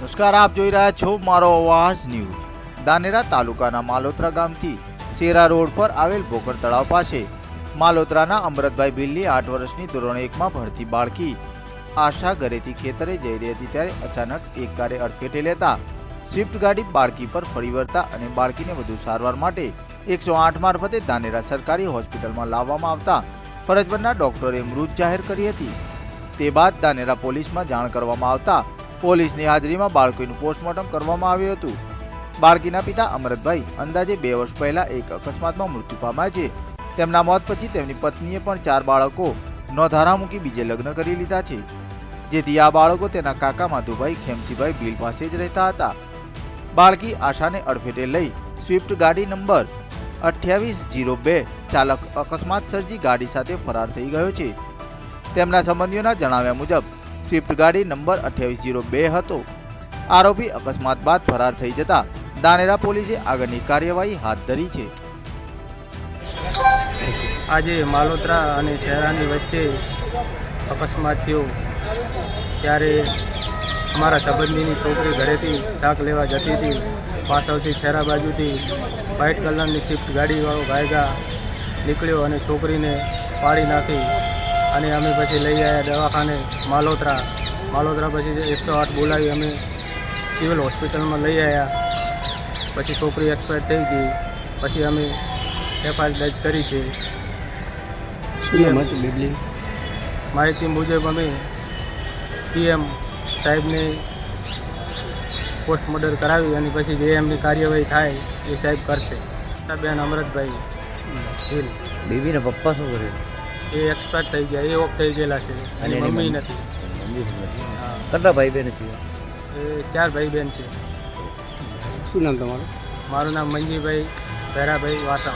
નમસ્કાર, આપ જોઈ રહ્યા છો મારો અવાજ ન્યૂઝ. દાનેરા તાલુકાના માલોત્રા ગામથી શેરા રોડ પર આવેલ ભોકર તળાવ પાસે માલોત્રાના અમરતભાઈ બિલ્લી આઠ વર્ષની ધોરણ એકમાં ભણતી બાળકી આશા ઘરેથી ખેતરે જઈ રહી હતી ત્યારે અચાનક એક કારે અડફેટે લેતા સ્વિફ્ટ ગાડી બાળકી પર ફરી વળતા અને બાળકીને વધુ સારવાર માટે એકસો આઠ મારફતે દાનેરા સરકારી હોસ્પિટલમાં લાવવામાં આવતા ફરજ પરના ડોક્ટરે મૃત જાહેર કરી હતી. તે બાદ દાનેરા પોલીસમાં જાણ કરવામાં આવતા પોલીસની હાજરીમાં બાળકીનું પોસ્ટમોર્ટમ કરવામાં આવ્યું હતું. બાળકીના પિતા અમરતભાઈ અંદાજે બે વર્ષ પહેલા એક અકસ્માતમાં મૃત્યુ પામ્યા છે. તેમના મોત પછી તેમની પત્નીએ પણ ચાર બાળકો નોંધારા મૂકી બીજે લગ્ન કરી લીધા છે. જેથી આ બાળકો તેના કાકા માધુભાઈ ખેમસીભાઈ ભીલ પાસે જ રહેતા હતા. બાળકી આશાને અડફેટે લઈ સ્વિફ્ટ ગાડી નંબર અઠ્યાવીસ જીરો બે ચાલક અકસ્માત સર્જી ગાડી સાથે ફરાર થઈ ગયો છે. તેમના સંબંધીઓના જણાવ્યા મુજબ સ્વિફ્ટ ગાડી નંબર અઠ્યાવીસ જીરો બે હતો. આરોપી અકસ્માત બાદ ફરાર થઈ જતા દાનેરા પોલીસે આગળની કાર્યવાહી હાથ ધરી છે. આજે માલોત્રા અને શહેરાની વચ્ચે અકસ્માત થયો. ત્યારે અમારા સંબંધીની છોકરી ઘરેથી શાક લેવા જતી હતી. પાછળથી શહેરા બાજુથી વ્હાઇટ કલરની સ્વિફ્ટ ગાડીવાળો ગાયગા નીકળ્યો અને છોકરીને પાડી નાખી. અને અમે પછી લઈ આવ્યા દવાખાને માલોત્રા. માલોત્રા પછી એકસો આઠ બોલાવી અમે સિવિલ હોસ્પિટલમાં લઈ આવ્યા. પછી છોકરી એક્સપાયર થઈ ગઈ. પછી અમે એફઆઈઆર દર્જ કરી છે. માહિતી મુજબ અમે પીએમ સાહેબને પોસ્ટ મર્ડર કરાવી અને પછી જે એમની કાર્યવાહી થાય એ સાહેબ કરશે. બેન અમરતભાઈ બેબીના પપ્પા શું કરે? એ એક્સપાયર થઈ ગયા એ ઓફ થઈ ગયેલા છે. અને મમ્મી? નથી. કેટલા ભાઈ બહેન છે? એ ચાર ભાઈ બહેન છે. શું નામ તમારું? મારું નામ મંજીભાઈ ભેરાભાઈ વાસા